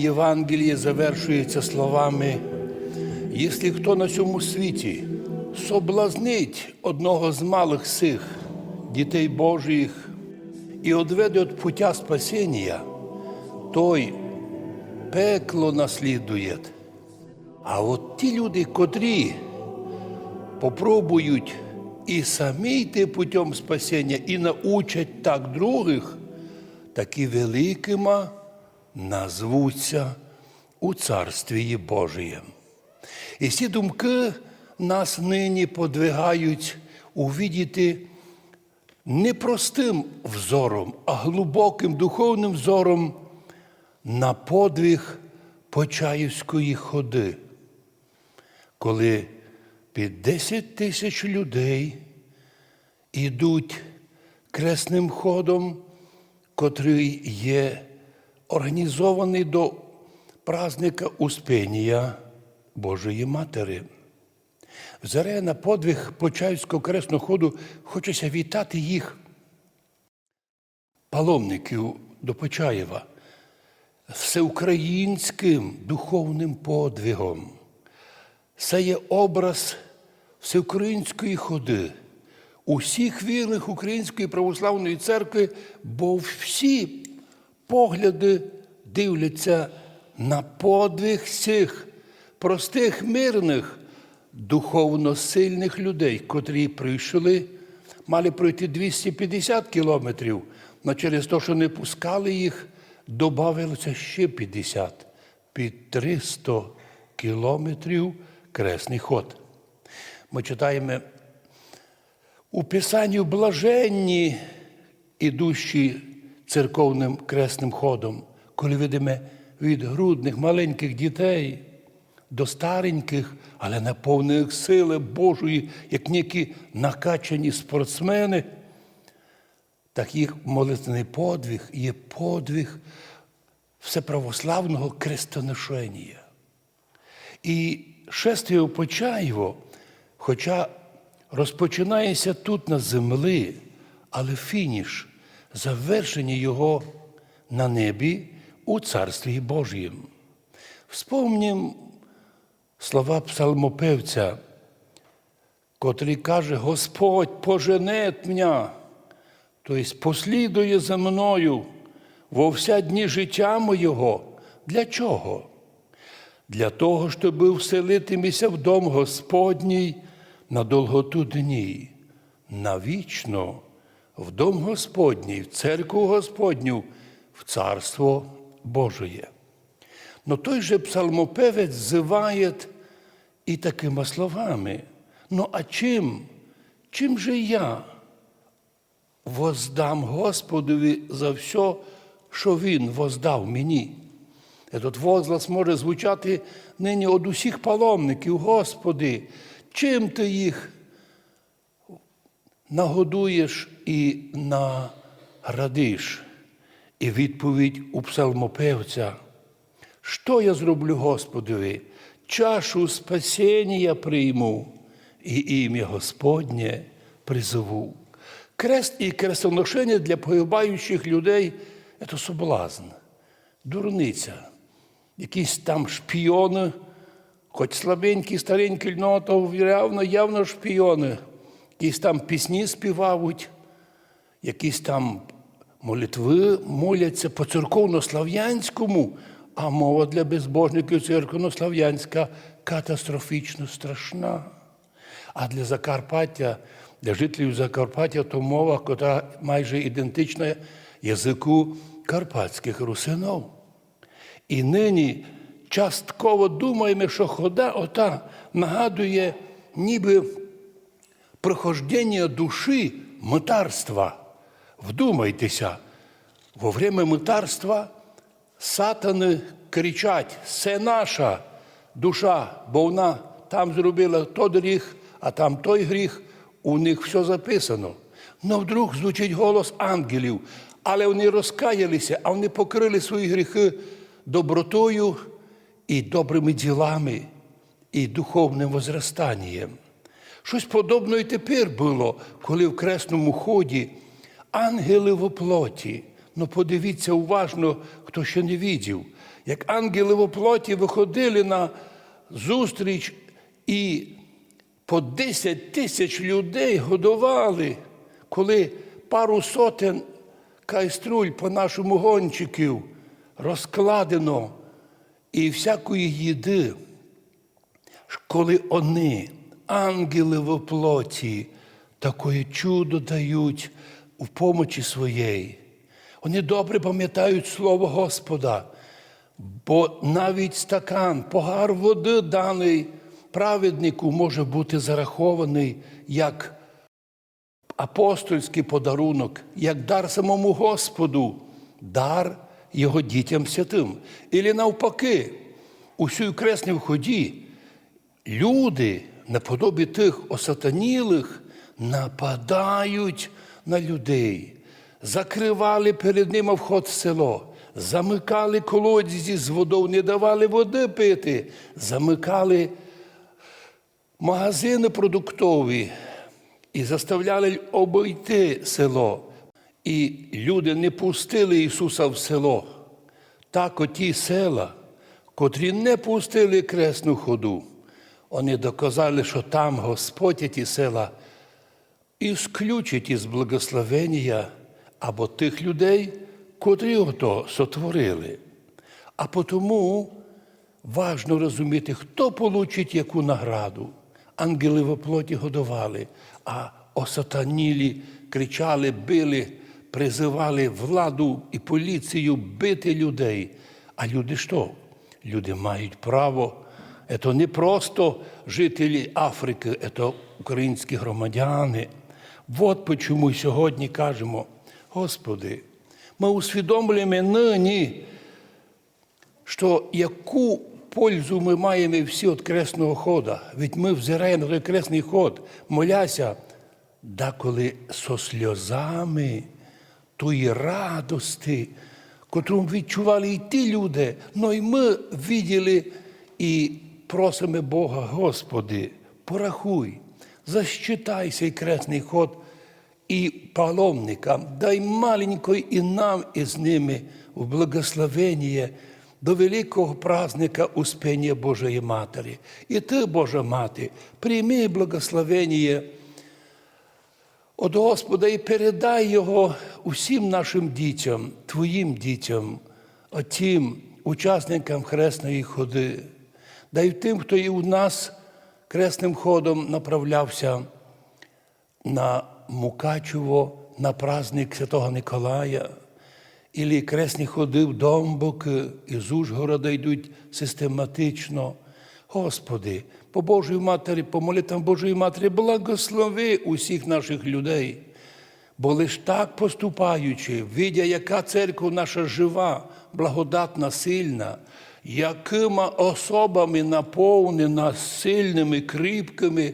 Євангеліє завершується словами: «Якщо хто на цьому світі соблазнить одного з малих сих дітей Божих і одведе від пуття спасіння, той пекло наслідує. А от ті люди, котрі попробують і самі йти путем спасіння, і научать так других, такі великими назвуться у Царстві Божієм. І ці думки нас нині подвигають увидіти не простим взором, а глибоким духовним взором на подвиг Почаївської ходи, коли під 10 тисяч людей ідуть кресним ходом, котрий є організований до праздника Успенія Божої Матері. Взаре на подвиг Почаївського кресного ходу хочеться вітати їх, паломників до Почаєва, всеукраїнським духовним подвигом. Це є образ всеукраїнської ходи, усіх вірних Української православної церкви, бо всі погляди дивляться на подвиг цих простих мирних, духовно сильних людей, котрі прийшли, мали пройти 250 кілометрів, але через те, що не пускали їх, додавилося ще 50 під 300 кілометрів кресний ход. Ми читаємо у Писанні блаженні, ідущі церковним кресним ходом, коли видимо від грудних маленьких дітей до стареньких, але наповнених сили Божої, як ніякі накачані спортсмени, так їх молитвений подвиг є подвиг всеправославного крестоношення. І шествие у Почаєво, хоча розпочинається тут на землі, але фініш завершення його на небі у Царстві Божім. Вспомнім слова псалмопевця, котрий каже: Господь поженет мене, тобто послідує за мною во вся дні життя моєго. Для чого? Для того, щоб вселитимися в дом Господній на довготу дні, навічно в дом Господній, в церкву Господню, в Царство Божие. Но той же псалмопевець зиває і такими словами. Ну а чим? Чим же я воздам Господові за все, що Він воздав мені? Этот возглас може звучати нині від усіх паломників, Господи, чим ти їх нагодуєш і наградиш? І відповідь у псалмопевця, що я зроблю Господові? Чашу спасіння прийму і ім'я Господнє призову. Крест і крестоношення для погибаючих людей це соблазн, дурниця. Якісь там шпіони, хоч слабенькі, старенькі, но то явно, явно шпіони, якісь там пісні співають, якісь там молитви моляться по церковнослав'янському, а мова для безбожників церковнослав'янська катастрофічно страшна. А для Закарпаття, для жителів Закарпаття, то мова, яка майже ідентична язику карпатських русинов. І нині частково думаємо, що хода ота нагадує ніби прохождення душі митарства. Вдумайтеся, во время митарства сатани кричать, це наша душа, бо вона там зробила той гріх, а там той гріх, у них все записано. Но вдруг звучить голос ангелів, але вони розкаялися, а вони покрили свої гріхи добротою і добрими ділами, і духовним возрастанням. Щось подобне і тепер було, коли в кресному ході ангели в оплоті. Ну подивіться уважно, хто ще не видів, як ангели в оплоті виходили на зустріч і по 10 тисяч людей годували, коли пару сотень кайструль по нашому гончиків розкладено і всякої їди, коли вони, ангели в оплоті, такое чудо дають у помочі своєї. Вони добре пам'ятають слово Господа, бо навіть стакан, погар води даний праведнику може бути зарахований як апостольський подарунок, як дар самому Господу, дар його дітям святим. Ілі навпаки, у цій кресній вході люди, наподобі тих осатанілих, нападають на людей, закривали перед ними вход в село, замикали колодязі з водою, не давали води пити, замикали магазини продуктові і заставляли обійти село. І люди не пустили Ісуса в село. Так оті села, котрі не пустили кресну ходу, вони доказали, що там Господь ті села ісключить із благословення або тих людей, котрі його сотворили. А тому важно розуміти, хто получить яку награду. Ангели в оплоті годували, а осатанілі кричали, били, призивали владу і поліцію бити людей. А люди що? Люди мають право. Це не просто жителі Африки, це українські громадяни. От чому сьогодні кажемо, Господи, ми усвідомлюємо нині, що яку пользу ми маємо всі від кресного хода. Ведь ми взираємо на той кресний ход, моляся, деколи со сльозами тої радости, котру відчували і ті люди, но й ми виділи і просимо Бога, Господи, порахуй, засчитай цей кресний ход і паломникам, дай маленькой і нам із ними в благословення до великого праздника Успення Божої Матері. І ти, Божа Мати, прийми благословення від Господа і передай його усім нашим дітям, Твоїм дітям, отім учасникам хресної ходи. Дай тим, хто і у нас кресним ходом направлявся на Мукачево, на праздник Святого Николая, Ілі кресні ходи в Домбоки із Ужгорода йдуть систематично. Господи, по Божій Матері, по молитвам Божої Матері, благослови усіх наших людей. Бо лиш так поступаючи, видя, яка церква наша жива, благодатна, сильна, якими особами наповнена сильними, кріпкими,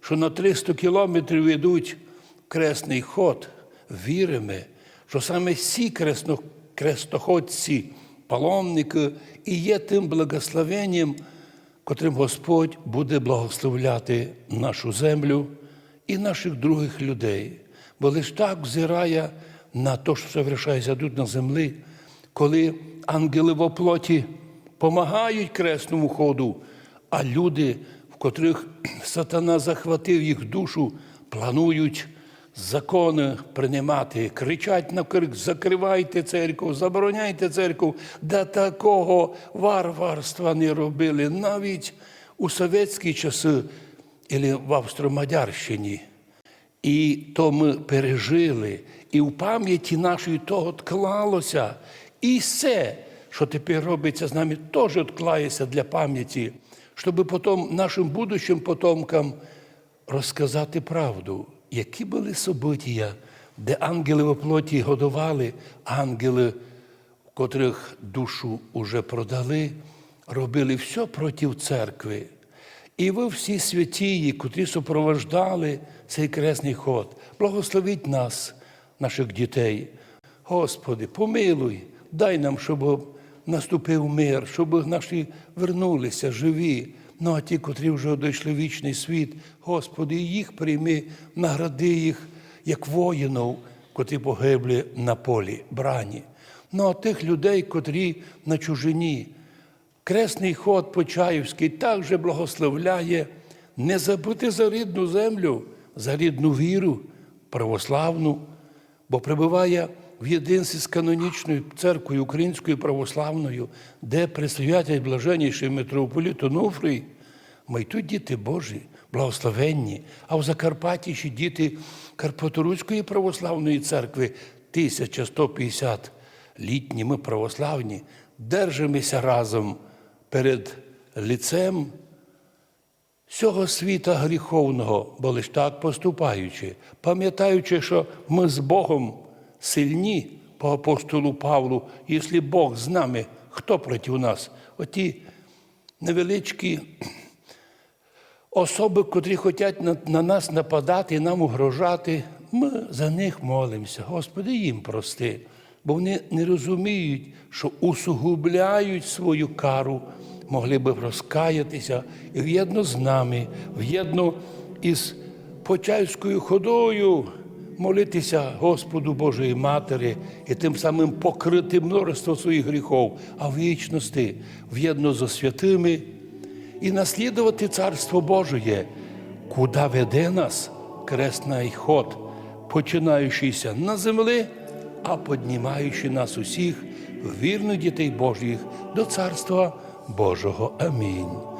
що на 300 кілометрів йдуть кресний ход, віримо, що саме ці кресно, крестоходці, паломники і є тим благословенням, котрим Господь буде благословляти нашу землю і наших других людей. Бо лише так взирає на те, що совершається тут на землі, коли ангели в оплоті помагають кресному ходу, а люди, в котрих сатана захватив їх душу, планують закони приймати, кричать на крик, закривайте церкву, забороняйте церкву, да такого варварства не робили навіть у совєтські часи або в Австро-Мадярщині. І то ми пережили, і в пам'яті нашої того тклалося. І все, що тепер робиться з нами, теж відклається для пам'яті, щоб потім нашим будущим потомкам розказати правду, які були события, де ангели в плоті годували, ангели, котрих душу уже продали, робили все проти церкви. І ви всі святії, котрі супровождали цей кресний ход, благословіть нас, наших дітей. Господи, помилуй, дай нам, щоб наступив мир, щоб наші вернулися живі. Ну а ті, котрі вже одійшли в вічний світ, Господи, їх прийми, награди їх, як воїнів, котрі погибли на полі брані. Ну, а тих людей, котрі на чужині. Кресний ход Почаївський так же благословляє не забути за рідну землю, за рідну віру православну, бо пребуває в єдинстві з канонічною церквою Українською православною, де присвятять блаженніший митрополіт Онуфрій, тут діти Божі, благословенні, а в Закарпатті ще діти Карпаторуської православної церкви 1150 літні, ми православні, держимося разом перед ліцем всього світа гріховного, бо лиш так поступаючи, пам'ятаючи, що ми з Богом сильні по апостолу Павлу, якщо Бог з нами, хто проти нас? Оті невеличкі особи, котрі хочуть на, на нас нападати нам угрожати, ми за них молимося. Господи, їм прости, бо вони не розуміють, що усугубляють свою кару, могли би розкаятися і в'єдно з нами, в'єдно із Почаївською ходою молитися Господу Божої Матері і тим самим покрити множество своїх гріхів, а в вічності в'єдно зі святими і наслідувати Царство Божоє, куди веде нас кресний ход, починаючийся на землі, а піднімаючи нас усіх, вірних дітей Божих, до Царства Божого. Амінь.